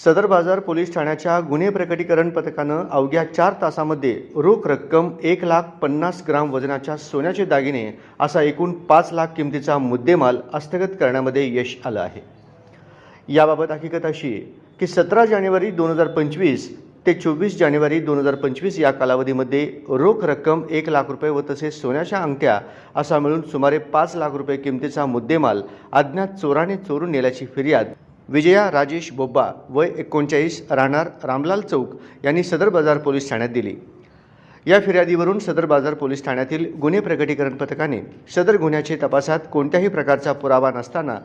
सदर बाजार पोलीस ठाण्याच्या गुन्हे प्रकटीकरण पथकानं अवघ्या चार तासामध्ये रोख रक्कम एक लाख पन्नास ग्राम वजनाच्या सोन्याचे दागिने असा एकूण पाच लाख किमतीचा मुद्देमाल हस्तगत करण्यामध्ये यश आलं आहे. याबाबत हकीकत अशी आहे की सतरा जानेवारी दोन हजार पंचवीस ते चोवीस जानेवारी दोन हजार पंचवीस या कालावधीमध्ये रोख रक्कम एक लाख रुपये व तसेच सोन्याच्या अंगठ्या असा मिळून सुमारे पाच लाख रुपये किमतीचा मुद्देमाल अज्ञात चोराने चोरून नेल्याची फिर्याद विजया राजेश बोब्बा वय एकोणचाळीस राहणार रामलाल चौक यांनी सदर बाजार पोलीस ठाण्यात दिली. या फिर्यादीवरून सदर बाजार पोलीस ठाण्यातील गुन्हे प्रकटीकरण पथकाने सदर गुन्ह्याचे तपासात कोणत्याही प्रकारचा पुरावा नसताना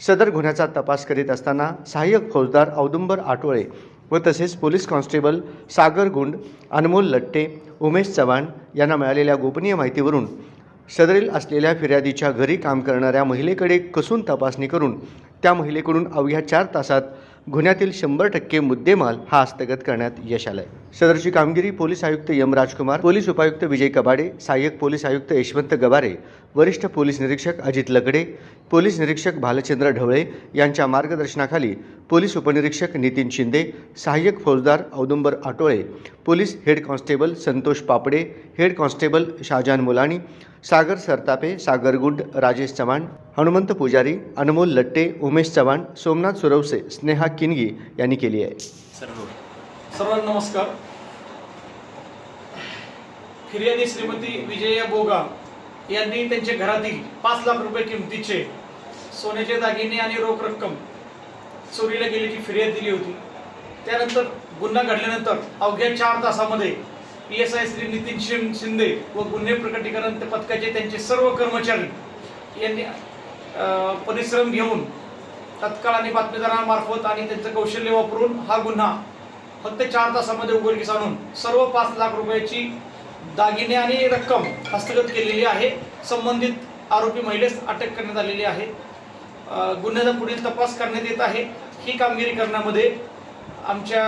सदर गुन्ह्याचा तपास करीत असताना सहाय्यक फौजदार औदुंबर आटोळे व तसेच पोलीस कॉन्स्टेबल सागर गुंड अनमोल लट्टे उमेश चव्हाण यांना मिळालेल्या गोपनीय माहितीवरून सदरील असलेल्या फिर्यादीच्या घरी काम करणाऱ्या महिलेकडे कसून तपासणी करून त्या महिलेकडून अवघ्या चार तासात गुन्ह्यातील शंभर टक्के मुद्देमाल हा हस्तगत करण्यात यश आलंय. सदरची कामगिरी पोलीस आयुक्त यम राजकुमार पोलीस उपायुक्त विजय कबाडे सहाय्यक पोलीस आयुक्त यशवंत गवारे वरिष्ठ पोलीस निरीक्षक अजित लगडे पोलीस निरीक्षक भालचंद्र ढवळे यांच्या मार्गदर्शनाखाली पोलीस उपनिरीक्षक नितीन शिंदे सहाय्यक फौजदार Audumbar Atole police head constable Santosh Papade head constable Shahjan Mulani Sagar Sartape Sagar Gund Rajesh Chavan Hanumant Pujari Anmol Latte Umesh Chavan Somnath Suravase Sneha Kingi यांनी केली आहे. सर्वांना नमस्कार. फिर्यादी श्रीमती विजया बोगा यांनी त्यांच्या घरातील पाच लाख रुपये किमतीचे सोन्याचे दागिने आणि रोख रक्कम चोरीला गेल्याची फिर्याद दिली होती. त्यानंतर गुन्हा घडल्यानंतर अवघ्या चार तासामध्ये P S I Shri Nitin Shinde व गुन्हे प्रकटीकरण पथकाचे त्यांचे सर्व कर्मचारी यांनी परिश्रम घेऊन तत्काळ आणि बातमीदारांमार्फत आणि त्यांचं कौशल्य वापरून हा गुन्हा फक्त चार तासामध्ये उघडकीस आणून सर्व पाच लाख रुपयाची दागिने आणि रक्कम हस्तगत केलेली आहे. संबंधित आरोपी महिलेस अटक करण्यात आलेली आहे. गुन्ह्याचा पुढील तपास करण्यात येत आहे. ही कामगिरी करण्यामध्ये आमच्या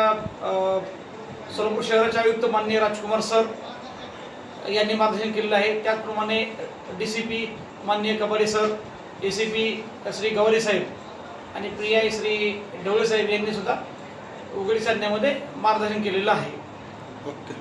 सोलापूर शहराचे आयुक्त माननीय राजकुमार सर यांनी मार्गदर्शन केलेलं आहे. त्याचप्रमाणे डी सी पी माननीय Kabade sir A C P Shri Gaware साहेब आणि प्रिया श्री ढवळे साहेब यांनी सुद्धा उघडीस आणण्यामध्ये मार्गदर्शन केलेलं आहे. ओके.